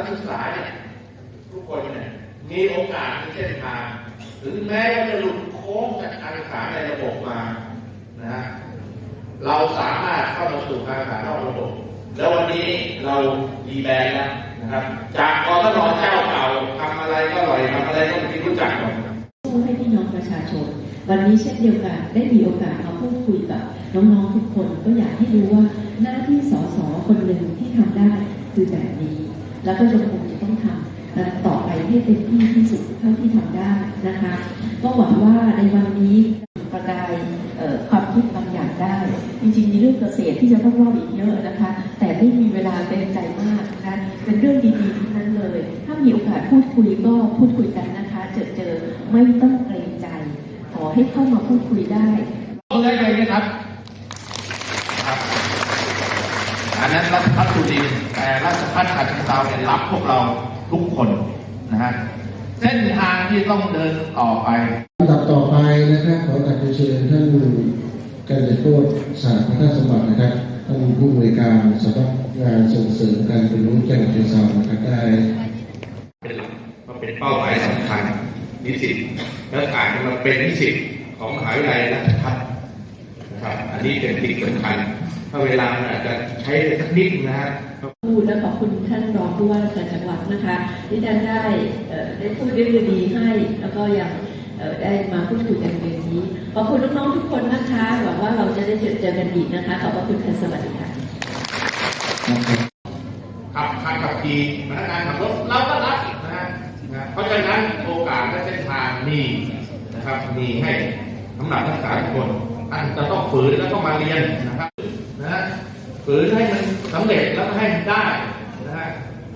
นักศึกษาเนี่ยทุกคนเนี่ยมีโอกาสมีเส้นทางถึงแม้จะหลุดโค้งจากการศึกษาในระบบมานะเราสามารถเข้ามาสู่การศึกษานอกระบบ แล้ววันนี้เราดีแบนแล้วนะครับ จากกตนเจ้าเก่าทำอะไรก็อร่อยทำอะไรก็เป็นที่รู้จักหมดสู้ให้พี่น้องประชาชน วันนี้เช่นเดียวกันได้มีโอกาสมาพูดคุยกับน้องๆทุกคนก็อยากให้รู้ว่าหน้าที่สสคนหนึ่งที่ทำได้คือแบบนี้ แล้วก็ยังคงจะต้องทำและต่อไปให้เต็มที่ที่สุดเท่าที่ทำได้นะคะก็หวังว่าในวันนี้ประกายความคิดบางอย่างได้ จริงๆมีเรื่องเกษตรที่จะต้องเล่าอีกเยอะนะคะ แต่ไม่มีเวลาเต็มใจมากนะคะเป็นเรื่องดีๆทั้งนั้นเลย ถ้ามีโอกาสพูดคุยก็พูดคุยกันนะคะ เจอเจอไม่ต้องเกรงใจ ขอให้เข้ามาพูดคุยได้ต้องได้เลยนะครับ อั นนั้นรัฐพัฒน์สุรินทร์แต่รัฐพัฒน์ขัดเกลาเนี่ยรับพวกเราทุกคนนะฮะเส้นทางที่ต้องเดินต่อไปลำดับต่อไปนะครับขอตัดเชิญท่านกันเดชโคตรสารพัฒนสมบัตินะครับท่านผู้บริการสำนักงานส่งเสริมการเรียนรู้จังหวัดเชียงรายนะครับได้เป็นหลักมันเป็นเป้าหมายสำคัญนิสิตและอาจจะมาเป็นนิสิตของมหาวิทยาลัยราชภัฏนะ ครับ อันนี้เป็นสิ่งสำคัญถ้าเวลามันอาจจะใช้สักนิดนะฮะพูดและขอบคุณท่านรองผู้ว่าราชการจังหวัดนะคะที่ท่านได้เอ่อได้พูดเรื่องดีๆให้ แล้วก็ยังเอ่อได้มาพูดคุยกันในวันนี้ขอบคุณน้องๆทุกคนนะคะหวังว่าเราจะได้เจอเจอกันอีกนะคะขอบพระคุณค่ะสวัสดีค่ะขับขับขับขี่พนักงานขับรถเราก็รับอีกนะฮะนะเพราะฉะนั้นโอกาสและเส้นทางมีนะครับมีให้สำหรับนักศึกษาทุกคน ท่านจะต้องฝืนแล้วก็มาเรียนนะครับนะฝืนให้มันสำเร็จแล้วก็ให้มันได้นะฮะ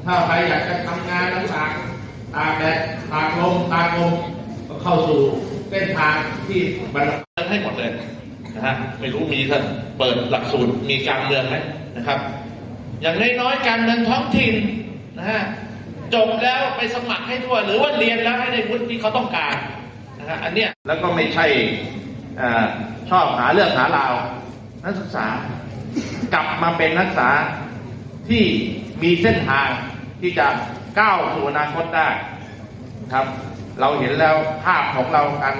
ถ้าใครอยากจะทำงานต่างๆตากแดดตากลมตากลมก็เข้าสู่เส้นทางที่บรรลุให้หมดเลยนะฮะไม่รู้มีท่านเปิดหลักสูตรมีการเมืองไหมนะครับ อย่างน้อยๆการเมืองท้องถิ่นนะฮะจบแล้วไปสมัครให้ทั่วหรือว่าเรียนแล้วให้ได้วุฒิที่เขาต้องการนะฮะอันเนี้ยแล้วก็ไม่ใช่ ชอบหาเรื่องหาราว นักศึกษากลับมาเป็นนักศึกษาที่มีเส้นทางที่จะก้าวสู่อนาคตได้ครับ เราเห็นแล้วภาพของเรากัน